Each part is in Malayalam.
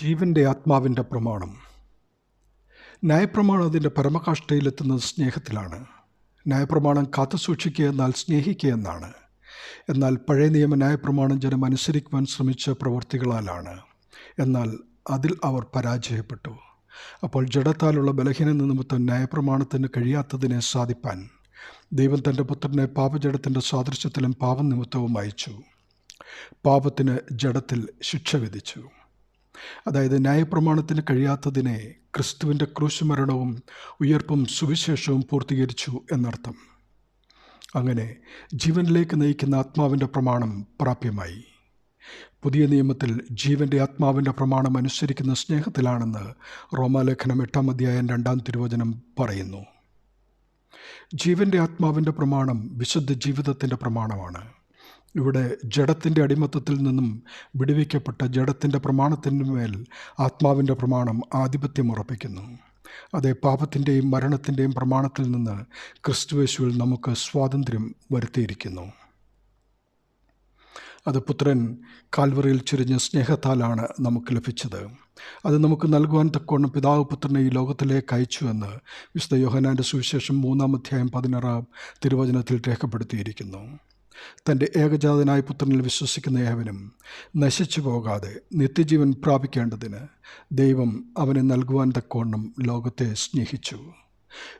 ജീവന്റെ ആത്മാവിന്റെ പ്രമാണം. ന്യായപ്രമാണം അതിന്റെ പരമകാഷ്ഠയിലെത്തുന്നത് സ്നേഹത്തിലാണ്. ന്യായപ്രമാണം കാത്തുസൂക്ഷിക്കുക എന്നാൽ സ്നേഹിക്കുക എന്നാണ്. എന്നാൽ പഴയ നിയമ ന്യായപ്രമാണം ജനം അനുസരിക്കുവാൻ ശ്രമിച്ച പ്രവർത്തികളാലാണ്. എന്നാൽ അതിൽ അവർ പരാജയപ്പെട്ടു. അപ്പോൾ ജഡത്താലുള്ള ബലഹീന നിമിത്തം ന്യായപ്രമാണത്തിന് കഴിയാത്തതിനെ സാധിപ്പാൻ ദൈവം തന്റെ പുത്രനെ പാപജടത്തിന്റെ സാദൃശ്യത്തിലും പാപനിമിത്തവും അയച്ചു. പാപത്തിന് ജഡത്തിൽ ശിക്ഷ വിധിച്ചു. അതായത് ന്യായപ്രമാണത്തിന് കഴിയാത്തതിനെ ക്രിസ്തുവിന്റെ ക്രൂശുമരണവും ഉയർപ്പും സുവിശേഷവും പൂർത്തീകരിച്ചു എന്നർത്ഥം. അങ്ങനെ ജീവനിലേക്ക് നയിക്കുന്ന ആത്മാവിന്റെ പ്രമാണം പ്രാപ്യമായി. പുതിയ നിയമത്തിൽ ജീവന്റെ ആത്മാവിന്റെ പ്രമാണം അനുസരിക്കുന്ന സ്നേഹത്തിലാണെന്ന് റോമാലേഖനം എട്ടാം അധ്യായം രണ്ടാം തിരുവചനം പറയുന്നു. ജീവന്റെ ആത്മാവിന്റെ പ്രമാണം വിശുദ്ധ ജീവിതത്തിന്റെ പ്രമാണമാണ്. ഇവിടെ ജഡത്തിന്റെ അടിമത്തത്തിൽ നിന്നും വിടുവിക്കപ്പെട്ട ജഡത്തിന്റെ പ്രമാണത്തിന്റെ മേൽ ആത്മാവിന്റെ പ്രമാണം ആധിപത്യം ഉറപ്പിക്കുന്നു. അതേ പാപത്തിന്റെയും മരണത്തിന്റെയും പ്രമാണത്തിൽ നിന്ന് ക്രിസ്തുവേശുവിൽ നമുക്ക് സ്വാതന്ത്ര്യം വരുത്തിയിരിക്കുന്നു. അത് പുത്രൻ കാൽവറിയിൽ ചുരിഞ്ഞ സ്നേഹത്താലാണ് നമുക്ക് ലഭിച്ചത്. അത് നമുക്ക് നൽകുവാൻ തക്കോണം പിതാവ് പുത്രനെ ഈ ലോകത്തിലേക്ക് അയച്ചു എന്ന് വിശുദ്ധ യോഹനാന്റെ സുവിശേഷം മൂന്നാം അധ്യായം പതിനാറാം തിരുവചനത്തിൽ രേഖപ്പെടുത്തിയിരിക്കുന്നു. തന്റെ ഏകജാതനായ പുത്രനിൽ വിശ്വസിക്കുന്ന ഏവനും നശിച്ചു പോകാതെ നിത്യജീവൻ പ്രാപിക്കേണ്ടതിന് ദൈവം അവനെ നൽകുവാൻ തക്കവണ്ണം ലോകത്തെ സ്നേഹിച്ചു.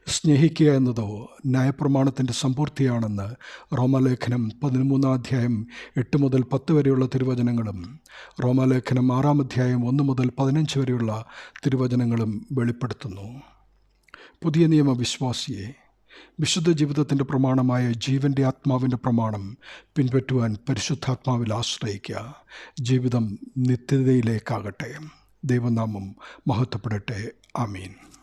സ്നേഹിക്കുക എന്നതോ ന്യായപ്രമാണത്തിന്റെ സമ്പൂർത്തിയാണെന്ന് റോമാലേഖനം പതിമൂന്നാം അധ്യായം എട്ട് മുതൽ പത്ത് വരെയുള്ള തിരുവചനങ്ങളും റോമാലേഖനം ആറാം അധ്യായം ഒന്ന് മുതൽ പതിനഞ്ച് വരെയുള്ള തിരുവചനങ്ങളും വെളിപ്പെടുത്തുന്നു. പുതിയ നിയമ വിശ്വാസിയെ വിശുദ്ധ ജീവിതത്തിന്റെ പ്രമാണമായ ജീവന്റെ ആത്മാവിന്റെ പ്രമാണം പിൻപറ്റുവാൻ പരിശുദ്ധാത്മാവിൽ ആശ്രയിക്കുക. ജീവിതം നിത്യതയിലേക്കാകട്ടെ. ദൈവനാമം മഹത്വപ്പെടട്ടെ. ആമീൻ.